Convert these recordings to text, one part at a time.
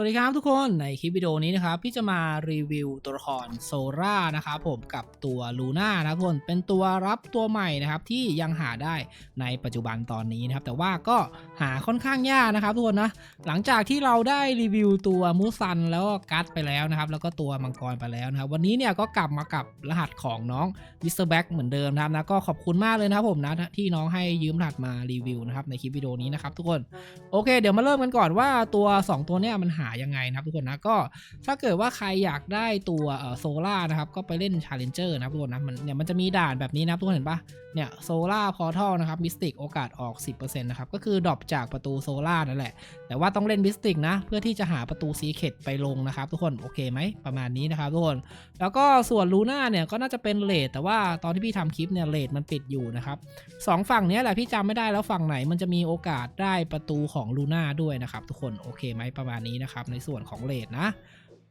วัสดีครับทุกคนในคลิปวิดีโอนี้นะครับพี่จะมารีวิวตัวละครโซรานะครับผมกับตัวลูน่านะทุกคนเป็นตัวรับตัวใหม่นะครับที่ยังหาได้ในปัจจุบันตอนนี้นะครับแต่ว่าก็หาค่อนข้างยากนะครับทุกคนนะหลังจากที่เราได้รีวิวตัวมูซันแล้วก็กัดไปแล้วนะครับแล้วก็ตัวมังกรไปแล้วนะครับวันนี้เนี่ยก็กลับมากับรหัสของน้องวิสเตอร์แบ็กเหมือนเดิมนะครับนะก็ขอบคุณมากเลยนะครับผมนะที่น้องให้ยืมรหัสมารีวิวนะครับในคลิปวิดีโอนี้นะครับทุกคนโอเค เดี๋ยวมาเริ่มกันก่อนว่าตัว 2 ตัวเนี้ยมันหายังไงนะครับทุกคนนะก็ถ้าเกิดว่าใครอยากได้ตัวโซล่านะครับก็ไปเล่น Challenger นะครับทุกคนนะมันเนี่ยมันจะมีด่านแบบนี้นะครับทุกคนเห็นปะ เนี่ยโซล่าพอร์ทัลนะครับมิสติกโอกาสออก 10%นะครับก็คือดรอปจากประตูโซล่านั่นแหละ แต่ว่าต้องเล่นมิสติกนะ เพื่อที่จะหาประตูซีเคดไปลงนะครับ ทุกคนโอเคไหมประมาณนี้นะครับทุกคน แล้วก็ส่วนลูน่าเนี่ยก็น่าจะเป็นเลทแต่ว่าตอนที่พี่ทำคลิปเนี่ยเลทมันปิดอยู่นะครับสองฝั่งนี้แหละพี่จำไม่ได้แล้วฝั่งไหนมันจะมีโอกาสได้ประตูของลูน่าด้วยนะครับทุกคนโอเคไหมประมาณนี้นะครับในส่วนของเลทนะ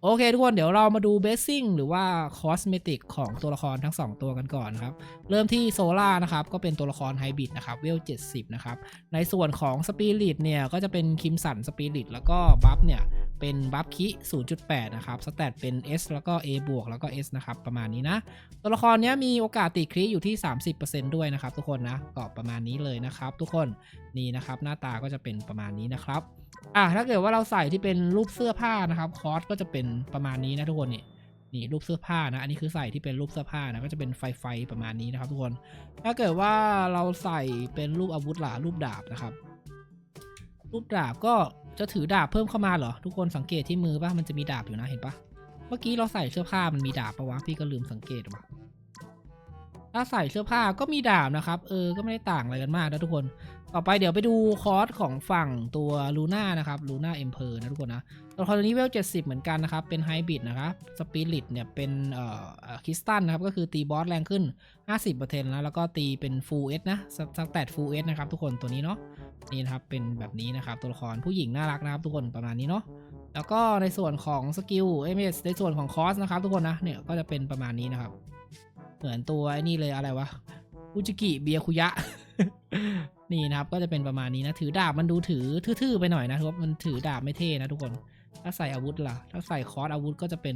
โอเคทุกคนเดี๋ยวเรามาดูเบสซิ่งหรือว่าคอสเมติกของตัวละครทั้ง 2 ตัวกันก่อนครับ เริ่มที่โซล่านะครับ ก็เป็นตัวละครไฮบริดนะครับ เวล 70 นะครับ ในส่วนของสปิริตเนี่ย ก็จะเป็นคิมสันสปิริตแล้วก็บัฟเนี่ย เป็นบัฟคิ 0.8 นะครับสแตทเป็น S แล้วก็ A บวกแล้วก็ S นะครับ ประมาณนี้นะ ตัวละครเนี้ยมีโอกาสติดคริอยู่ที่ 30%ด้วยนะครับ ทุกคนนะก็ประมาณนี้เลยนะครับ ทุกคนนี่นะครับหน้าตาก็จะเป็นประมาณนี้นะครับอะถ้าเกิดว่าเราใส่ที่เป็นรูปเสื้อผ้านะครับคอสก็จะเป็นประมาณนี้นะทุกคนนี่นี่รูปเสื้อผ้านะ อันนี้คือใส่ที่เป็นรูปเสื้อผ้านะ ก็จะเป็นไฟไฟประมาณนี้นะครับทุกคน ถ้าเกิดว่าเราใส่เป็นรูปอาวุธหลารูปดาบนะครับ รูปดาบก็จะถือดาบเพิ่มเข้ามาเหรอ ทุกคนสังเกตที่มือป่ะมันจะมีดาบอยู่นะเห็นปะเมื่อกี้เราใส่เสื้อผ้ามันมีดาบปะวะพี่ก็ลืมสังเกตว่ะ ถ้าใส่เสื้อผ้าก็มีดาบนะครับ เออ ก็ไม่ได้ต่างอะไรกันมากนะทุกคน ต่อไปเดี๋ยวไปดูคอร์สของฝั่งตัวลูน่านะครับลูน่าเอ็มเพอร์นะทุกคนนะ ตัวละครตัวนี้เวล70เหมือนกันนะครับ เป็นไฮบริดนะครับ สปิริตเนี่ยเป็นเอ่อคริสตัลนะครับ ก็คือตีบอสแรงขึ้น 50%นะแล้วก็ตีเป็นฟูลเอสนะสแตทฟูลเอสนะครับทุกคน ตัวนี้เนาะ นี่นะครับ เป็นแบบนี้นะครับ ตัวละครผู้หญิงน่ารักนะครับทุกคน ประมาณนี้เนาะแล้วก็ในส่วนของสกิลเอเมสในส่วนของคอร์สนะครับทุกคนนะ เนี่ยก็จะเป็นประมาณนี้นะครับ เหมือนตัวไอ้นี่เลยอะไรวะอุจิกิเบียคุยะ นี่นะครับก็จะเป็นประมาณนี้นะ ถือดาบมันดูถือทื่อๆไปหน่อยนะครับมันถือดาบไม่เท่นะทุกคน ถ้าใส่อาวุธล่ะ ถ้าใส่คอร์สอาวุธก็จะเป็น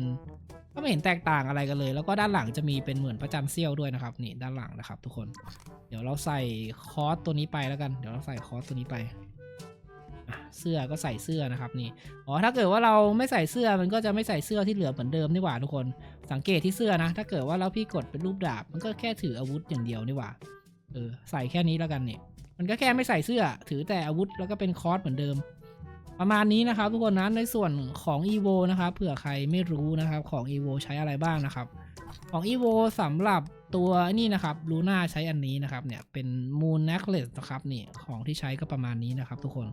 ก็ไม่เห็นแตกต่างอะไรกันเลย แล้วก็ด้านหลังจะมีเป็นเหมือนพระจันเสี้ยวด้วยนะครับ นี่ด้านหลังนะครับ ทุกคน เดี๋ยวเราใส่คอร์สตัวนี้ไปแล้วกัน เดี๋ยวเราใส่คอร์สตัวนี้ไป เสื้อก็ใส่เสื้อนะครับนี่อ๋อถ้าเกิดว่าเราไม่ใส่เสื้อมันก็จะไม่ใส่เสื้อที่เหลือเหมือนเดิมนี่หว่าทุกคน สังเกตที่เสื้อนะ ถ้าเกิดว่าเราพี่กดเป็นรูปดาบ มันก็แค่ถืออาวุธอย่างเดียวนี่หว่าเออใส่แค่นี้แล้วกันเนี่ยมันก็แค่ไม่ใส่เสื้อ ถือแต่อาวุธแล้วก็เป็นคอร์สเหมือนเดิม ประมาณนี้นะครับทุกคนนะในส่วนของ EVO นะครับเผื่อใครไม่รู้นะครับของ EVO ใช้อะไรบ้างนะครับ ของ EVO สำหรับตัวนี่นะครับลูน่าใช้อันนี้นะครับเนี่ยเป็น Moon Necklace นะครับนี่ของที่ใช้ก็ประมาณนี้นะครับทุกคน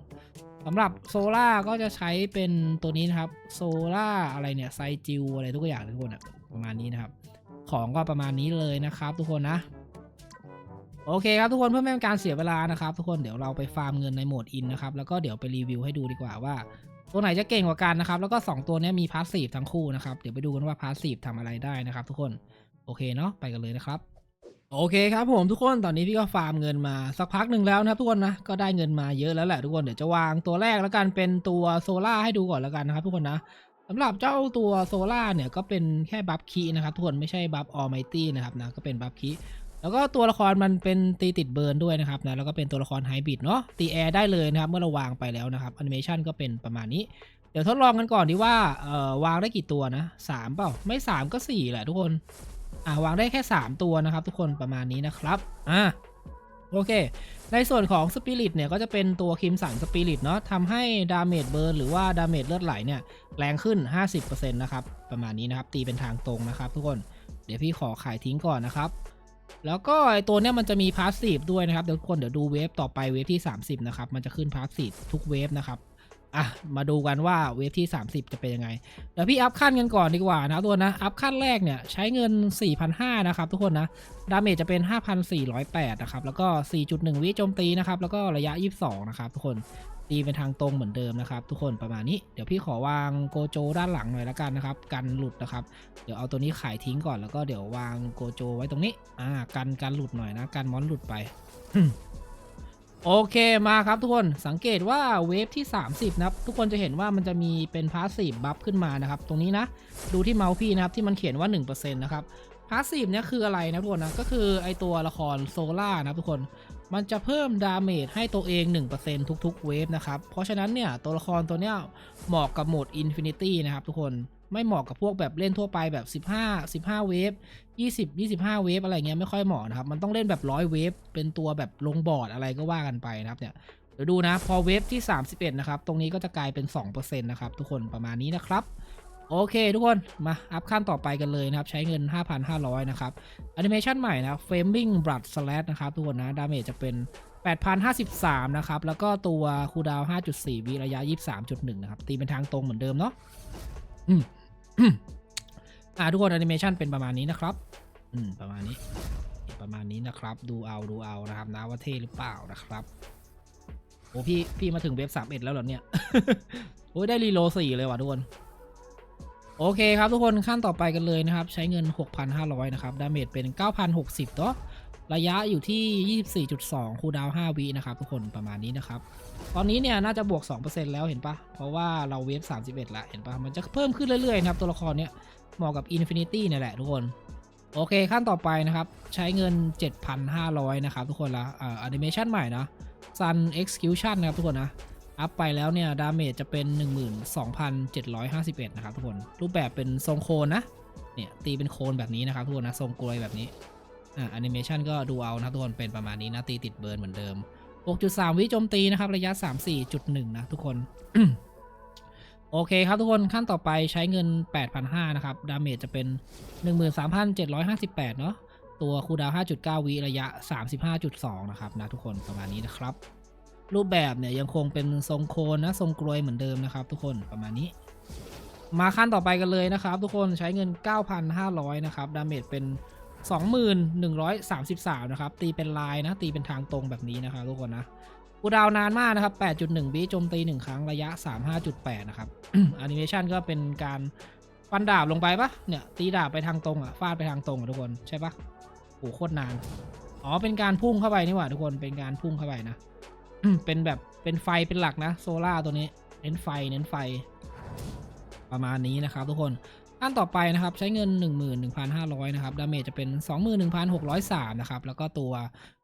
สำหรับโซล่าก็จะใช้เป็นตัวนี้นะครับโซล่าอะไรเนี่ยไซจิวอะไรทุกอย่างทุกคนอะประมาณนี้นะครับ ของก็ประมาณนี้เลยนะครับ ทุกคนนะโอเคครับทุกคนเพื่อไม่เป็นการเสียเวลานะครับ ทุกคนเดี๋ยวเราไปฟาร์มเงินในโหมดอินนะครับแล้วก็เดี๋ยวไปรีวิวให้ดูดีกว่าว่า ตัวไหนจะเก่งกว่ากันนะครับ แล้วก็ 2 ตัวนี้มีพาสซีฟทั้งคู่นะครับ เดี๋ยวไปดูกันว่าพาสซีฟทำอะไรได้นะครับ ทุกคน โอเคเนาะ ไปกันเลยนะครับ โอเคครับผมทุกคน ตอนนี้พี่ก็ฟาร์มเงินมาสักพักหนึ่งแล้วนะครับทุกคนนะ ก็ได้เงินมาเยอะแล้วแหละทุกคน เดี๋ยวจะวางตัวแรกแล้วกัน เป็นตัวโซล่าให้ดูก่อนแล้วกันนะครับ ทุกคนนะสำหรับเจ้าตัวโซล่าเนี่ยก็เป็นแค่บัฟคีนะครับทุกคนไม่ใช่บัฟออ l ไมตี้นะครับนะก็เป็นบัฟคี แล้วก็ตัวละครมันเป็นตีติดเบิร์นด้วยนะครับนะแล้วก็เป็นตัวละครไฮบริดเนาะตีแอร์ได้เลยนะครับเมื่อเราวางไปแล้วนะครับแอนิเมชันก็เป็นประมาณนี้ เดี๋ยวทดลองกันก่อนดีว่าเอ่อวางได้กี่ตัวนะสามเปล่าไม่สามก็สี่แหละทุกคนอ่าวางได้แค่ 3 ตัวนะครับ ทุกคนประมาณนี้นะครับอ่าโอเค ในส่วนของสปิริตเนี่ยก็จะเป็นตัวคิมสันสปิริตเนาะทำให้ดาเมจเบิร์นหรือว่าดาเมจเลือดไหลเนี่ยแรงขึ้น 50%นะครับ ประมาณนี้นะครับ ตีเป็นทางตรงนะครับทุกคน เดี๋ยวพี่ขอขายทิ้งก่อนนะครับ แล้วก็ไอตัวเนี้ยมันจะมีพาสซีฟด้วยนะครับเดี๋ยวทุกคนเดี๋ยวดูเวฟต่อไปเวฟที่ 30 นะครับ มันจะขึ้นพาสซีฟทุกเวฟนะครับ อะมาดูกันว่าเวฟที่ 30 จะเป็นยังไง เดี๋ยวพี่อัพขั้นกันก่อนดีกว่านะตัวนะ อัพขั้นแรกเนี่ยใช้เงิน 4,500 นะครับทุกคนนะ ดาเมจจะเป็น 5,408 นะครับ แล้วก็ 4.1 วิโจมตีนะครับ แล้วก็ระยะ 22 นะครับทุกคน ตีเป็นทางตรงเหมือนเดิมนะครับ ทุกคนประมาณนี้ เดี๋ยวพี่ขอวางโกโจด้านหลังหน่อยละกันนะครับ กันหลุดนะครับ เดี๋ยวเอาตัวนี้ขายทิ้งก่อน แล้วก็เดี๋ยววางโกโจไว้ตรงนี้ อ่า กันกันหลุดหน่อยนะ กันมอนหลุดไป โอเคมาครับทุกคนสังเกตว่าเวฟที่ 30 นะครับ ทุกคนจะเห็นว่ามันจะมีเป็นพาสซีฟบัฟขึ้นมานะครับ ตรงนี้นะ ดูที่เมาส์พี่นะครับ ที่มันเขียนว่า 1%นะครับพาสซีฟเนี่ยคืออะไรนะทุกคนนะ ก็คือไอตัวละครโซล่านะครับทุกคนมันจะเพิ่มดาเมจให้ตัวเอง 1%ทุกๆเวฟนะครับ เพราะฉะนั้นเนี่ยตัวละครตัวเนี้ยเหมาะกับโหมด Infinity นะครับทุกคน ไม่เหมาะกับพวกแบบเล่นทั่วไปแบบ 15 15 เวฟ 20 25 เวฟอะไรเงี้ยไม่ค่อยเหมาะนะครับ มันต้องเล่นแบบร้อยเวฟ เป็นตัวแบบลงบอร์ดอะไรก็ว่ากันไปนะครับเนี่ยเดี๋ยวดูนะพอเวฟที่ 31 นะครับ ตรงนี้ก็จะกลายเป็น 2%นะครับ ทุกคนประมาณนี้นะครับ โอเคทุกคนมาอัพขั้นต่อไปกันเลยนะครับ ใช้เงิน 5,500 นะครับแอนิเมชันใหม่นะ Flaming Blood Slash นะครับทุกคนนะดาเมจจะเป็น8,053 นะครับ แล้วก็ตัวคูดาว 5.4 วิระยะ 23.1 นะครับ ตีเป็นทางตรงเหมือนเดิมเนาะอืม อ่าทุกคนแอนิเมชันเป็นประมาณนี้นะครับ อืม ประมาณนี้ ประมาณนี้นะครับ ดูเอาดูเอานะครับนะว่าเท่หรือเปล่านะครับโอ้พี่พี่มาถึงเว็บสามเอ็ดแล้วเหรอเนี่ยโอ้ยได้รีโลสี่เลยว่ะทุกคนโอเคครับทุกคนขั้นต่อไปกันเลยนะครับ ใช้เงิน 6,500 นะครับ ดาเมจเป็น 9,060ตัว ระยะอยู่ที่ 24.2 คูดาว5วินะครับทุกคนประมาณนี้นะครับ ตอนนี้เนี่ยน่าจะบวก 2%แล้วเห็นปะเพราะว่าเราเวฟ 31 ละเห็นปะมันจะเพิ่มขึ้นเรื่อยๆนะครับตัวละครเนี้ยเหมาะกับ Infinity เนี่ยแหละทุกคน โอเคขั้นต่อไปนะครับ ใช้เงิน 7,500 นะครับทุกคนละอ่าแอนิเมชันใหม่นะ Sun Execution นะครับทุกคนนะ อัพไปแล้วเนี่ยดาเมจจะเป็น 12,751 นะครับทุกคน รูปแบบเป็นทรงโคนนะเนี่ยตีเป็นโคนแบบนี้นะครับทุกคนนะทรงกลวยแบบนี้ อ่าแอนิเมชันก็ดูเอานะทุกคนเป็นประมาณนี้นะตีติดเบิร์นเหมือนเดิม 6.3 วิโจมตีนะครับระยะ 34.1 นะทุกคน โอเคครับทุกคนขั้นต่อไปใช้เงิน 8,500 นะครับ ดาเมจจะเป็น 13,758 เนาะตัวคูดาว 5.9 วิระยะ 35.2 นะครับนะทุกคนประมาณนี้นะครับ รูปแบบเนี่ยยังคงเป็นทรงโคนนะทรงกลวยเหมือนเดิมนะครับ ทุกคนประมาณนี้ มาขั้นต่อไปกันเลยนะครับ ทุกคนใช้เงิน 9,500 นะครับ ดาเมจเป็น 2133 นะครับ ตีเป็นลายนะ ตีเป็นทางตรงแบบนี้นะครับทุกคนนะกูดาวนานมากนะครับ 8.1วิโจมตี 1 ครั้งระยะ 35.8 นะครับแอนิเมชันก็เป็นการฟันดาบลงไปปะเนี่ย ตีดาบไปทางตรงอะ ฟาดไปทางตรงอะทุกคนใช่ปะโอ้โหโคตรนาน อ๋อ เป็นการพุ่งเข้าไปนี่หว่าทุกคน เป็นการพุ่งเข้าไปนะ เป็นแบบ เป็นไฟเป็นหลักนะ โซล่าตัวนี้ เน้นไฟ เน้นไฟ ประมาณนี้นะครับทุกคน อันต่อไปนะครับใช้เงิน 11,500 นะครับ ดาเมจจะเป็น 21,603 นะครับ แล้วก็ตัว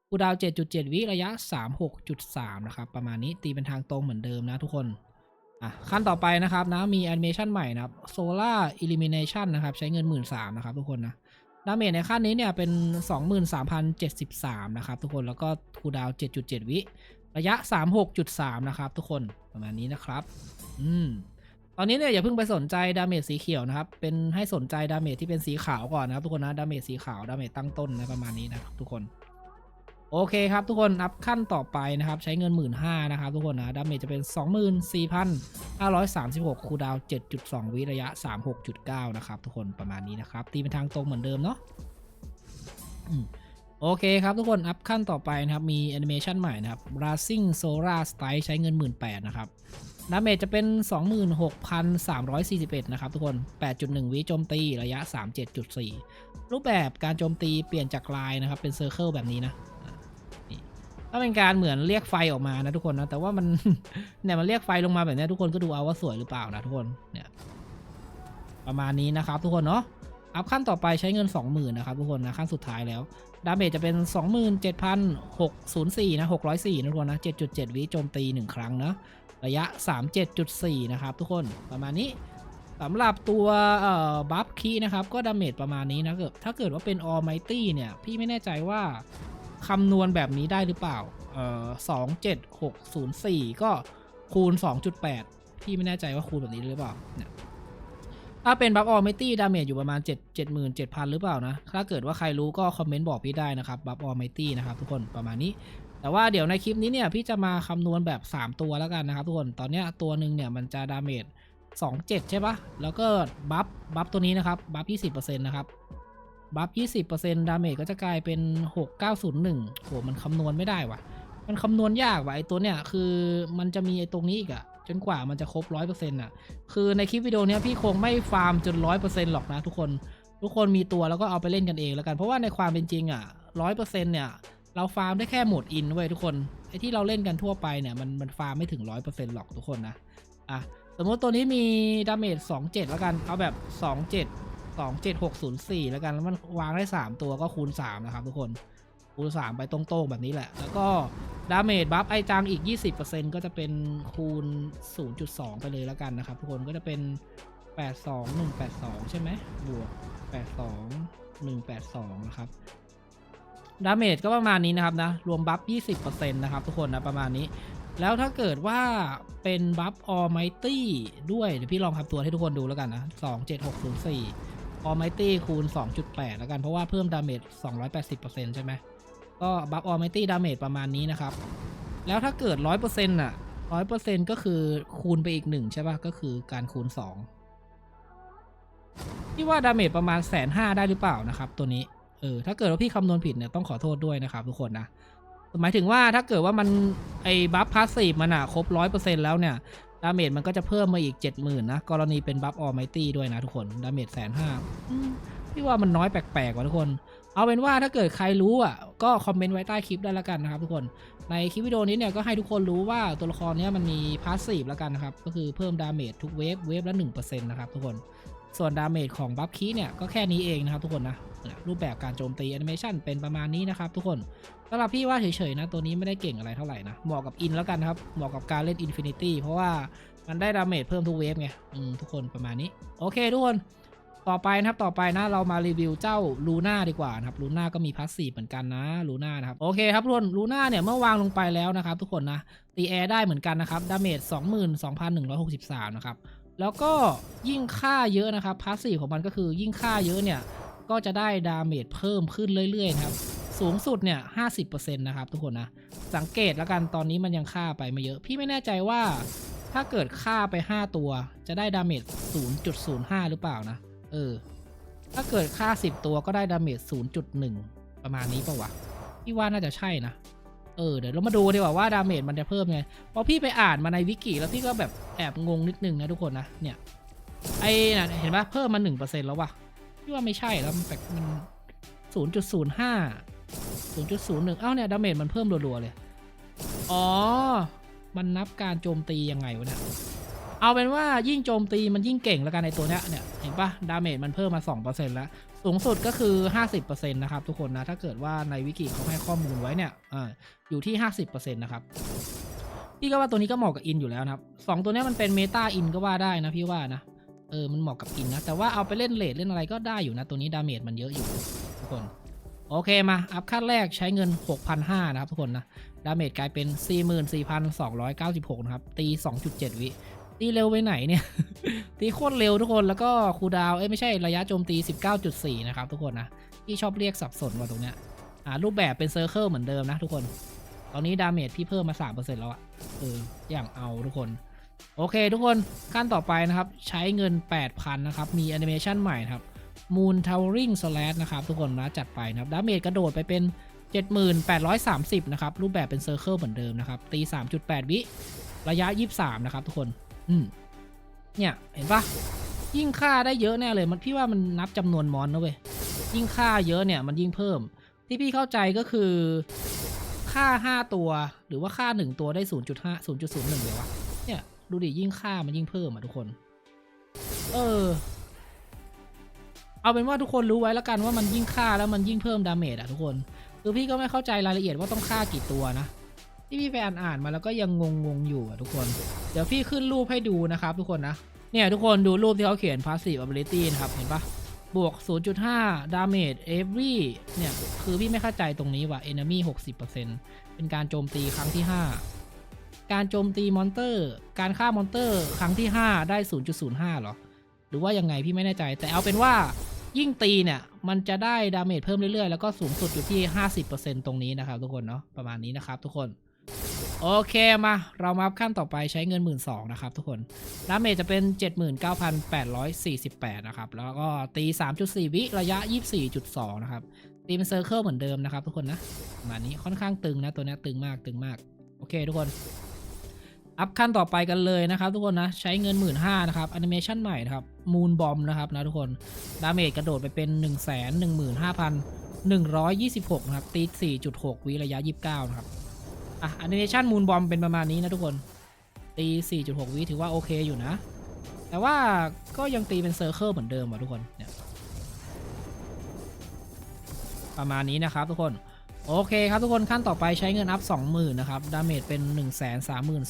คูดาว 7.7 วิระยะ 36.3 นะครับ ประมาณนี้ตีเป็นทางตรงเหมือนเดิมนะทุกคนอะขั้นต่อไปนะครับนะมีแอนิเมชันใหม่นะครับ Solar Elimination นะครับใช้เงิน 13,000นะครับทุกคนนะดาเมจในขั้นนี้เนี่ยเป็น 23,073 นะครับทุกคนแล้วก็คูดาวน์7.7 วิ ระยะ 36.3 นะครับทุกคนประมาณนี้นะครับ อืม ตอนนี้เนี่ยอย่าเพิ่งไปสนใจดาเมจสีเขียวนะครับ เป็นให้สนใจดาเมจที่เป็นสีขาวก่อนนะครับทุกคนนะ ดาเมจสีขาว ดาเมจตั้งต้นนะประมาณนี้นะครับทุกคน โอเคครับทุกคนอัพขั้นต่อไปนะครับ ใช้เงิน 1 5ื่นนะครับทุกคนนะ ดาเมจจะเป็น 24,536 คูดาว 7.2 วิระยะ 36.9 นะครับทุกคนประมาณนี้นะครับ ตีเป็นทางตรงเหมือนเดิมเนาะโอเคครับทุกคน อัพขั้นต่อไปนะครับ มีแอนิเมชันใหม่นะครับ Rising Solar Style ใช้เงิน 18,000นะครับ ดาเมจจะเป็น 26,341 นะครับทุกคน 8.1 วิโจมตีระยะ 37.4 รูปแบบการโจมตีเปลี่ยนจากลายนะครับ เป็นเซอร์เคิลแบบนี้นะอะนี่ถ้าเป็นการเหมือนเรียกไฟออกมานะทุกคนนะ แต่ว่ามันเนี่ยมันเรียกไฟลงมาแบบนี้ทุกคนก็ดูเอาว่าสวยหรือเปล่านะทุกคนเนี่ยประมาณนี้นะครับทุกคนเนาะอัพขั้นต่อไปใช้เงิน 20,000นะครับทุกคนนะขั้นสุดท้ายแล้วดาเมจจะเป็น 27,604นะ604นะทุกคนนะ7.7 วิโจมตี 1 ครั้งนะ ระยะ 37.4 นะครับทุกคนประมาณนี้สำหรับตัวบัฟคีนะครับ ก็ดาเมจประมาณนี้นะเกิดถ้าเกิดว่าเป็น Almighty เนี่ย พี่ไม่แน่ใจว่าคำนวณแบบนี้ได้หรือเปล่าเอ่อ27604 ก็คูณ 2.8 พี่ไม่แน่ใจว่าคูณแบบนี้หรือเปล่าเนี่ย ถ้าเป็นบัฟ Almighty ดาเมจอยู่ประมาณ 7 77,000 หรือเปล่านะ ถ้าเกิดว่าใครรู้ก็คอมเมนต์บอกพี่ได้นะครับบัฟ Almighty นะครับทุกคนประมาณนี้ แต่ว่าเดี๋ยวในคลิปนี้เนี่ยพี่จะมาคำนวณแบบ 3 ตัวแล้วกันนะครับทุกคนตอนนี้ตัวหนึ่งเนี่ยมันจะดาเมจ27 ใช่ปะแล้วก็บัฟบัฟตัวนี้นะครับบัฟ20%นะครับบัฟ20%ดาเมจก็จะกลายเป็น 6901โหมันคำนวณไม่ได้ว่ะ มันคำนวณยากว่ะไอตัวเนี่ยคือมันจะมีไอตรงนี้อีกอะ จนกว่ามันจะครบ100%อร์เซ็นต์น่ะ คือในคลิปวิดีโอนี้พี่คงไม่ฟาร์มจน100%หรอกนะทุกคน ทุกคนมีตัวแล้วก็เอาไปเล่นกันเองแล้วกัน เพราะว่าในความเป็นจริงอะ100%เปอร์เซ็นต์เนี่ย เราฟาร์มได้แค่โหมดอินเว้ยทุกคน ไอ้ที่เราเล่นกันทั่วไปเนี่ยมันมันฟาร์มไม่ถึงร้อยเปอร์เซ็นต์หรอกทุกคนนะ อะ สมมติตัวนี้มีดาเมจสองเจ็ดแล้วกัน เอาแบบสองเจ็ดสองเจ็ดหกศูนย์สี่แล้วกัน แล้วมันวางได้สามตัวก็คูณสามนะครับทุกคน คูณ3ไปตรงๆแบบนี้แหละ แล้วก็ดาเมจบัฟไอจังอีก 20%ก็จะเป็นคูณ 0.2 ไปเลยแล้วกันนะครับ ทุกคนก็จะเป็น 82 182 ใช่ไหมบวก 82 182 นะครับดาเมจก็ประมาณนี้นะครับนะ รวมบัฟ 20%นะครับทุกคนนะ ประมาณนี้ แล้วถ้าเกิดว่าเป็นบัฟออไมตี้ด้วย เดี๋ยวพี่ลองทำตัวให้ทุกคนดูแล้วกันนะ 27604ออไมตี้คูณ 2.8 แล้วกัน เพราะว่าเพิ่มดาเมจ280%ใช่ไหม ก็บัฟออ m ไมตี้ดาเมจประมาณนี้นะครับ แล้วถ้าเกิด 100%น่ะ 100%ก็คือคูณไปอีก1ใช่ป่ะ ก็คือการคูณ2พี่ว่าดาเมจประมาณแสนห้าได้หรือเปล่านะครับ ตัวนี้ เออ ถ้าเกิดว่าพี่คำนวณผิดเนี่ยต้องขอโทษด้วยนะครับทุกคนนะหมายถึงว่าถ้าเกิดว่ามันไอ้บัฟพาสซีฟมันอะครบร้อยเปอร์เซ็นแล้วเนี่ยดาเมจมันก็จะเพิ่มมาอีกเจ็ดหมื่นนะ กรณีเป็นบัฟออ m ไมตี้ด้วยนะทุกคน ดาเมจแสนห้าพี่ว่ามันน้อยแปลกๆว่ะทุกคน เอาเป็นว่าถ้าเกิดใครรู้อะก็คอมเมนต์ไว้ใต้คลิปได้แล้วกันนะครับทุกคนในคลิปวิดีโอนี้เนี่ยก็ให้ทุกคนรู้ว่าตัวละครเนี้ยมันมีพาสซีฟแล้วกันนะครับก็คือเพิ่มดาเมจทุกเวฟเวฟละ1%นะครับทุกคนส่วนดาเมจของบัฟคีเนี่ยก็แค่นี้เองนะครับทุกคนนะรูปแบบการโจมตีแอนิเมชันเป็นประมาณนี้นะครับทุกคนสำหรับพี่ว่าเฉยๆนะตัวนี้ไม่ได้เก่งอะไรเท่าไหร่นะเหมาะกับอินแล้วกันครับเหมาะกับการเล่นอินฟินิตี้เพราะว่ามันได้ดาเมจเพิ่มทุกเวฟไงทุกคนประมาณนี้ โอเคทุกคน ต่อไปนะครับต่อไปนะเรามารีวิวเจ้าลูน่าดีกว่านะครับลูน่าก็มีพาสซีฟเหมือนกันนะลูน่านะครับโอเคครับทุกคนลูน่าเนี่ยเมื่อวางลงไปแล้วนะครับทุกคนนะตีแอร์ได้เหมือนกันนะครับดาเมจ22,163นะครับแล้วก็ยิ่งค่าเยอะนะครับพาสซีฟของมันก็คือยิ่งค่าเยอะเนี่ยก็จะได้ดาเมจเพิ่มขึ้นเรื่อยๆนะครับสูงสุดเนี่ย50%นะครับทุกคนนะสังเกตแล้วกันตอนนี้มันยังค่าไปไม่เยอะ พี่ไม่แน่ใจว่าถ้าเกิดค่าไป 5 ตัว จะได้ดาเมจ0.05 หรือเปล่านะ เออ ถ้าเกิดค่า10ตัวก็ได้ดาเมจ0.1ประมาณนี้ปะวะพี่ว่าน่าจะใช่นะ เออ เดี๋ยวเรามาดูดีกว่าว่าดาเมจมันจะเพิ่มไงพราะพี่ไปอ่านมาในวิกิแล้วพี่ก็แบบแอบงงนิดนึงนะทุกคนนะ เนี่ย ไอ้นะเห็นปะเพิ่มมา1%แล้ววะพี่ว่าไม่ใช่แล้วมันแปลกมัน0.05 0.01เอ้าเนี่ยดาเมจมันเพิ่มรัวๆเลย อ๋อ มันนับการโจมตียังไงวะเนี่ย เอาเป็นว่ายิ่งโจมตีมันยิ่งเก่งแล้วกันในตัวเนี้ยเนี่ยเห็นปะดาเมจมันเพิ่มมา 2%แล้ว สูงสุดก็คือ 50%นะครับทุกคนนะ ถ้าเกิดว่าในวิกิเขาให้ข้อมูลไว้เนี่ยออยู่ที่ 50%นะครับพี่ก็ว่าตัวนี้ก็เหมาะกับอินอยู่แล้วนะครับสองตัวนี้มันเป็นเมตาอินก็ว่าได้นะพี่ว่านะเออมันเหมาะกับอินนะ แต่ว่าเอาไปเล่นเลดเล่นอะไรก็ได้อยู่นะ ตัวนี้ดาเมจมันเยอะอยู่ทุกคนโอเคมา อัพขั้นแรกใช้เงิน 6,500 นะครับทุกคนนะ ดาเมจกลายเป็น 44,296 นะครับ ตี 2.7 วิ ตีเร็วไปไหนเนี่ย ตีโคตรเร็วทุกคนแล้วก็คูดาวเอ้ยไม่ใช่ระยะโจมตี 19.4 นะครับทุกคนนะพี่ชอบเรียกสับสนว่าตรงเนี้ยอ่ารูปแบบเป็นเซอร์เคิลเหมือนเดิมนะทุกคน ตอนนี้ดาเมจพี่เพิ่มมา 3%แล้วอะเอออย่างเอาทุกคน โอเคทุกคนขั้นต่อไปนะครับ ใช้เงิน 8,000 นะครับ มีแอนิเมชันใหม่ครับ Moon Towering Slash นะครับ ทุกคนนะจัดไปนะครับดาเมจกระโดดไปเป็น 7830 นะครับ รูปแบบเป็นเซอร์เคิลเหมือนเดิมนะครับ ตี 3.8 วิ ระยะ 23 นะครับทุกคน อืมเนี่ย เห็นปะยิ่งค่าได้เยอะแน่เลย มันพี่ว่ามันนับจำนวนมอนนะเว้ยยิ่งค่าเยอะเนี่ย มันยิ่งเพิ่ม ที่พี่เข้าใจก็คือค่า5ตัวหรือว่าค่า1ตัวได้0.5 0.01เลยวะเนี่ยดูดิยิ่งค่ามันยิ่งเพิ่มอะทุกคน เออ เอาเป็นว่าทุกคนรู้ไว้แล้วกันว่ามันยิ่งฆ่าแล้วมันยิ่งเพิ่มดาเมจอะทุกคนคือพี่ก็ไม่เข้าใจรายละเอียดว่าต้องฆ่ากี่ตัวนะ ที่พี่ไปอ่านอ่านมาแล้วก็ยังงงงๆอยู่อะทุกคน เดี๋ยวพี่ขึ้นรูปให้ดูนะครับทุกคนนะ เนี่ยทุกคนดูรูปที่เขาเขียน passive ability นะครับ เห็นปะบวก 0.5 damage every เนี่ย คือพี่ไม่เข้าใจตรงนี้ว่ะ enemy 60%เป็นการโจมตีครั้งที่ 5 การโจมตีมอนเตอร์ การฆ่ามอนเตอร์ครั้งที่ 5 ได้ 0.05หรอ หรือว่ายังไงพี่ไม่แน่ใจ แต่เอาเป็นว่ายิ่งตีเนี่ย มันจะได้ดาเมจเพิ่มเรื่อยๆ แล้วก็สูงสุดอยู่ที่ 50%ตรงนี้นะครับทุกคนเนาะ ประมาณนี้นะครับทุกคน โอเคมา เรามาขั้นต่อไปใช้เงิน 1 2ื่นนะครับทุกคนดาเมจจะเป็น 79,848 นะครับ แล้วก็ตี 3.4 วิระยะ 24.2 นะครับ ตีเป็นเซอร์เคิลเหมือนเดิมนะครับทุกคนนะมานี้ค่อนข้างตึงนะ ตัวนี้ตึงมากตึงมาก โอเคทุกคน อัพขั้นต่อไปกันเลยนะครับทุกคนนะ ใช้เงิน 1 5ื่นนะครับแอนิเมชันใหม่นะครับมูนบอมนะครับนะทุกคนดาเมจกระโดดไปเป็น 1 1 5 1 1 26 นะครับ ตี 4.6 วิระยะ 29 นะครับ อะแอนิเมชันมูนบอมเป็นประมาณนี้นะทุกคน ตี 4.6 วิถือว่าโอเคอยู่นะ แต่ว่าก็ยังตีเป็นเซอร์เคิลเหมือนเดิมอะทุกคนเนี่ยประมาณนี้นะครับทุกคน โอเคครับทุกคนขั้นต่อไปใช้เงินอัพ 20,000 นะครับ ดาเมจเป็น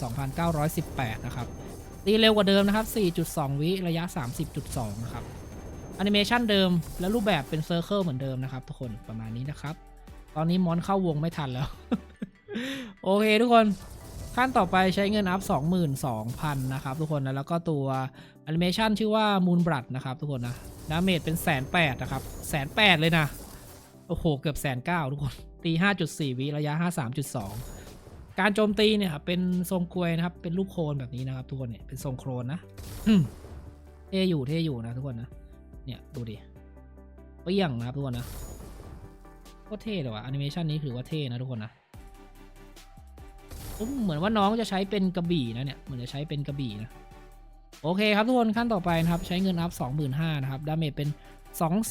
132,918 นะครับ ตีเร็วกว่าเดิมนะครับ 4.2 วิระยะ 30.2 นะครับแอนิเมชันเดิมและรูปแบบเป็นเซอร์เคิลเหมือนเดิมนะครับทุกคนประมาณนี้นะครับ ตอนนี้มอนเข้าวงไม่ทันแล้ว โอเคทุกคนขั้นต่อไปใช้เงินอัพ 22,000 นะครับทุกคนนะแล้วก็ตัวแอนิเมชันชื่อว่า Moon b l o o d นะครับทุกคนนะดาเมจเป็นแสนแปดนะครับแสนแปดเลยนะ โอ้โห เกือบแสนเก้าทุกคน ตี 5.4 วิระยะ 53.2 การโจมตีเนี่ยครับเป็นทรงกลวยนะครับ เป็นรูปโคลนแบบนี้นะครับทุกคนเนี่ยเป็นทรงโคลนนะเท่อยู่เท่อยู่นะทุกคนนะ เนี่ยดูดิเปี้ยงนะครับทุกคนนะโคตรเท่เลยว่ะแอนิเมชันนี้ถือว่าเท่นะทุกคนนะ เหมือนว่าน้องจะใช้เป็นกระบี่นะเนี่ยเหมือนจะใช้เป็นกระบี่นะโอเคครับทุกคนขั้นต่อไปนะครับใช้เงินอัพ25,000นะครับดาเมจเป็น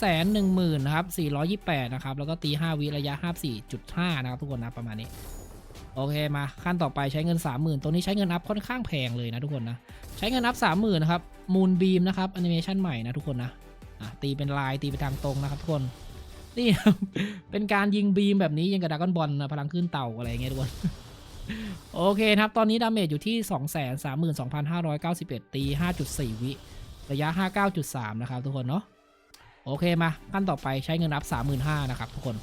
210,000นะครับ428นะครับแล้วก็ตี5วิระยะ 54.5นะครับทุกคนนะประมาณนี้โอเคมาขั้นต่อไปใช้เงิน 30,000ตัวนี้ใช้เงินอัพค่อนข้างแพงเลยนะทุกคนนะใช้เงินอัพ30,000นะครับมูนบีมนะครับแอนิเมชันใหม่นะทุกคนนะตีเป็นลายตีไปทางตรงนะครับทุกคนนี่เป็นการยิงบีมแบบนี้ยังกับดากอนบอลนะพลังขึ้นเต่าอะไรเงี้ยทุกคน โอเคครับ ตอนนี้ดาเมจอยู่ที่ 232,591 ตี 5.4 วิ ระยะ 59.3 นะครับทุกคนเนาะ โอเคมาขั้นต่อไปใช้เงินรับ35,000นะครับทุกคน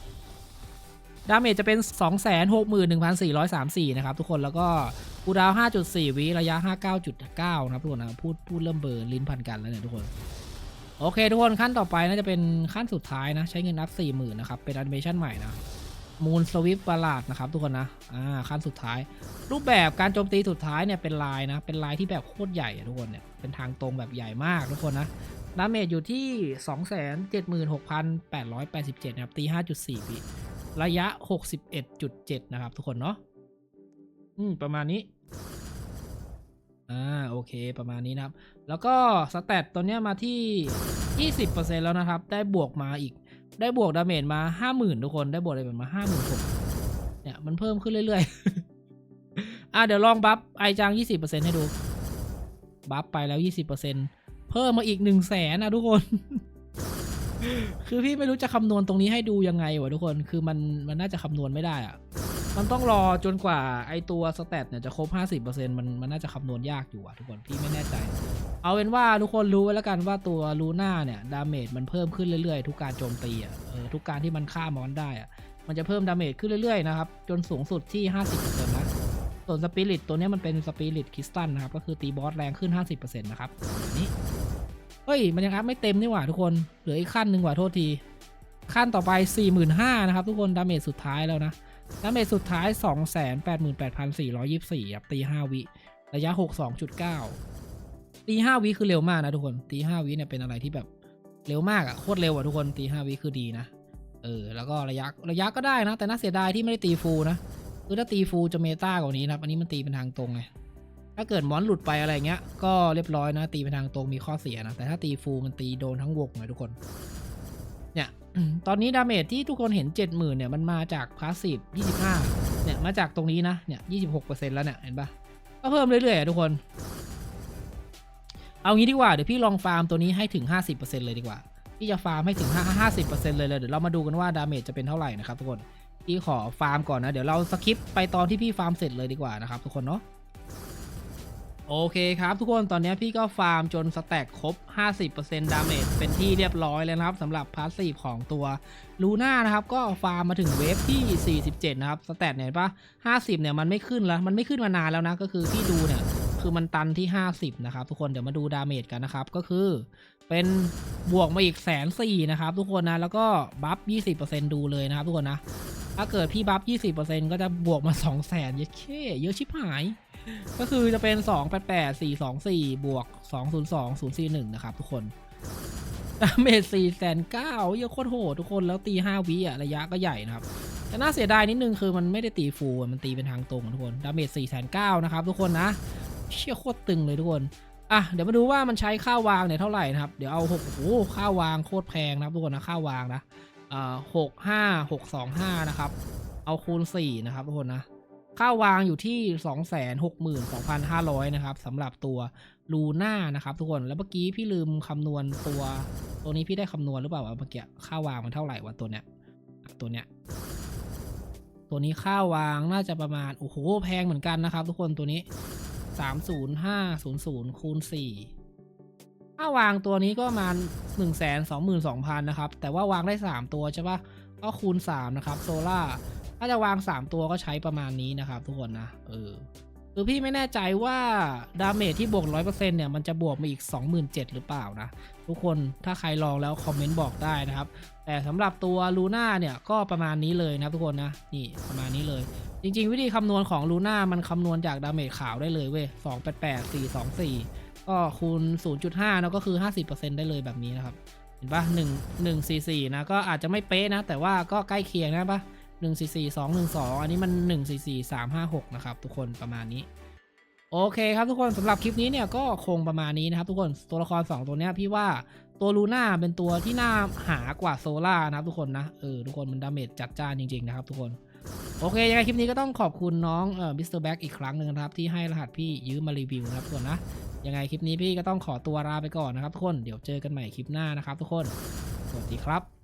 ดาเมจจะเป็น 261,434 นะครับทุกคน แล้วก็คูดาว 5.4 วิ ระยะ 59.9 นะครับทุกคนนะพูดพูดเริ่มเบอร์ลิ้นพันกันแล้วเนี่ยทุกคนโอเคทุกคนขั้นต่อไปน่าจะเป็นขั้นสุดท้ายนะ ใช้เงินนับ40,000นะครับเป็นแอนิเมชันใหม่นะ มูนสวิฟบาลาดนะครับทุกคนนะ อ่าขั้นสุดท้าย รูปแบบการโจมตีสุดท้ายเนี่ยเป็นลายนะ เป็นลายที่แบบโคตรใหญ่ทุกคนเนี่ย เป็นทางตรงแบบใหญ่มากทุกคนนะดาเมจอยู่ที่ 276,887 นะครับ ตี 5.4ปีระยะ 61.7 นะครับทุกคนเนาะ อืม ประมาณนี้ อ่า โอเค ประมาณนี้นะครับ แล้วก็สเตตตัวเนี้ยมาที่ 20%แล้วนะครับ ได้บวกมาอีก ได้บวกดาเมจมา50,000ทุกคนได้บวกดาเมจมา56,000เนี่ยมันเพิ่มขึ้นเรื่อยๆ อะเดี๋ยวลองบัฟไอจัง20%ให้ดู บัฟไปแล้ว20%เปอร์เซ็นเพิ่มมาอีก1 0 0 0 0แสนนะทุกคน คือพี่ไม่รู้จะคำนวณตรงนี้ให้ดูยังไงวะทุกคน คือมันมันน่าจะคำนวณไม่ได้อะมันต้องรอจนกว่าไอตัวสเตตเนี่ยจะครบ 50%มันมันน่าจะคำนวณยากอยู่อะทุกคน พี่ไม่แน่ใจ เอาเป็นว่าทุกคนรู้ไว้แล้วกันว่าตัวลูน่าเนี่ยดาเมจมันเพิ่มขึ้นเรื่อยๆ ทุกการโจมตีอะเออทุกการที่มันฆ่ามอนได้อะมันจะเพิ่มดาเมจขึ้นเรื่อยๆนะครับจนสูงสุดที่ 50%นะส่วนสปิริตตัวนี้มันเป็นสปิริตคริสตัลนะครับก็คือตีบอสแรงขึ้น 50%นะครับนี้เฮ้ยมันยังอัพไม่เต็มนี่หว่าทุกคนเหลืออีกขั้นหนึ่งว่ะโทษที ขั้นต่อไป 45,000นะครับทุกคนดาเมจสุดท้ายแล้วนะดาเมจสุดท้าย 288,424ครับตี 5 วิระยะ 62.9 ตี5วิคือเร็วมากนะทุกคนตี5วิเนี่ยเป็นอะไรที่แบบเร็วมากอะโคตรเร็วอะทุกคนตี5วิคือดีนะเออแล้วก็ระยะระยะก็ได้นะ แต่น่าเสียดายที่ไม่ได้ตีฟูลนะคือถ้าตีฟูลจะเมตากว่านี้นะครับอันนี้มันตีเป็นทางตรงไงถ้าเกิดมอนหลุดไปอะไรเงี้ย ก็เรียบร้อยนะ ตีเป็นทางตรงมีข้อเสียนะ แต่ถ้าตีฟูลมันตีโดนทั้งวงเลยทุกคน เนี่ย ตอนนี้ดาเมจที่ทุกคนเห็น 70,000เนี่ยมันมาจากพาสซีฟ25 เนี่ยมาจากตรงนี้นะ เนี่ย 26%แล้วเนี่ย เห็นปะก็เพิ่มเรื่อยๆอะทุกคน เอางี้ดีกว่า เดี๋ยวพี่ลองฟาร์มตัวนี้ให้ถึง 50%เลยดีกว่า พี่จะฟาร์มให้ถึง5 50%เลยเลย เดี๋ยวเรามาดูกันว่าดาเมจจะเป็นเท่าไหร่นะครับทุกคน พี่ขอฟาร์มก่อนนะ เดี๋ยวเราสคิปไปตอนที่พี่ฟาร์มเสร็จเลยดีกว่านะครับทุกคนเนาะ โอเคครับทุกคน ตอนนี้พี่ก็ฟาร์มจนสแต็กครบ 50%ดาเมจเป็นที่เรียบร้อยแล้วนะครับสำหรับพาสซีฟของตัวลูน่านะครับ ก็ฟาร์มมาถึงเวฟที่ 47 นะครับ สแตทเนี่ยปะ50 เนี่ยมันไม่ขึ้นแล้ว มันไม่ขึ้นมานานแล้วนะ ก็คือที่ดูเนี่ย คือมันตันที่ 50 นะครับ ทุกคนเดี๋ยวมาดูดาเมจกันนะครับ ก็คือเป็นบวกมาอีกแสนสี่นะครับ ทุกคนนะ แล้วก็บัฟ 20%ดูเลยนะครับ ทุกคนนะ ถ้าเกิดพี่บัฟ 20%ก็จะบวกมา 2 0 0 0 0 0เยอะเคเยอะชิบหาย ก็คือจะเป็น 2 8 8 4 2 4 บวก 202 041 นะครับ ทุกคนดาเมจ4แสนเก้าเยอะโคตรโหดทุกคนแล้วตี 5 วิอะระยะก็ใหญ่นะครับแต่น่าเสียดายนิดนึงคือมันไม่ได้ตีฟูลมันตีเป็นทางตรงทุกคน ดาเมจ4แสนเก้านะครับทุกคนนะ เชี่ยโคตรตึงเลยทุกคนอะเดี๋ยวมาดูว่ามันใช้ค่าวางเนี่ยเท่าไหร่นะครับ เดี๋ยวเอาหกโอ้โหค่าวางโคตรแพงนะครับทุกคนนะค่าวางนะอ่าหกห้าหกสองห้านะครับ เอาคูณสี่นะครับทุกคนนะค่าวางอยู่ที่ 262,500 นะครับสำหรับตัวลูน่านะครับทุกคนแล้วเมื่อกี้พี่ลืมคำนวณตัวตัวนี้พี่ได้คำนวณหรือเปล่าวะเมื่อกี้ค่าวางมันเท่าไหร่วะตัวเนี้ยตัวเนี้ยตัวนี้ค่าวางน่าจะประมาณโอ้โหแพงเหมือนกันนะครับ ทุกคนตัวนี้ 30500คูณ4ค่าวางตัวนี้ก็ประมาณ1 2 2 0 0 0นะครับ แต่ว่าวางได้3ตัวใช่ปะก็คูณ3นะครับโซล่าถ้าจะวาง3ตัวก็ใช้ประมาณนี้นะครับ ทุกคนนะเออคือพี่ไม่แน่ใจว่าดาเมจที่บวก100%เนี่ยมันจะบวกมาอีก 27,000 หรือเปล่านะ ทุกคนถ้าใครลองแล้วคอมเมนต์บอกได้นะครับ แต่สำหรับตัวลูน่าเนี่ยก็ประมาณนี้เลยนะทุกคนนะ นี่ประมาณนี้เลย จริง ๆ วิธีคำนวณของลูน่ามันคำนวณจากดาเมจขาวได้เลยเว้ย288 424ก็คูณ 0.5นะก็คือ 50%ได้เลยแบบนี้นะครับ เห็นปะ1 1 4 4นะก็อาจจะไม่เป๊ะนะ แต่ว่าก็ใกล้เคียงนะปะ1 4 4 2 1 2 อันนี้มัน 1 4 4 3 5 6 นะครับ ทุกคนประมาณนี้ โอเคครับทุกคนสำหรับคลิปนี้เนี่ยก็คงประมาณนี้นะครับ ทุกคนตัวละคร 2 ตัวเนี้ยพี่ว่าตัวลูน่าเป็นตัวที่น่าหากว่าโซล่านะครับทุกคนนะเออทุกคนมันดาเมจจัดจ้านจริงๆนะครับทุกคน โอเค ยังไงคลิปนี้ก็ต้องขอบคุณน้องเอ่อมิสเตอร์แบ็กอีกครั้งหนึ่งนะครับ ที่ให้รหัสพี่ยืมมารีวิวนะครับทุกคนนะ ยังไงคลิปนี้พี่ก็ต้องขอตัวลาไปก่อนนะครับทุกคน เดี๋ยวเจอกันใหม่คลิปหน้านะครับทุกคน สวัสดีครับ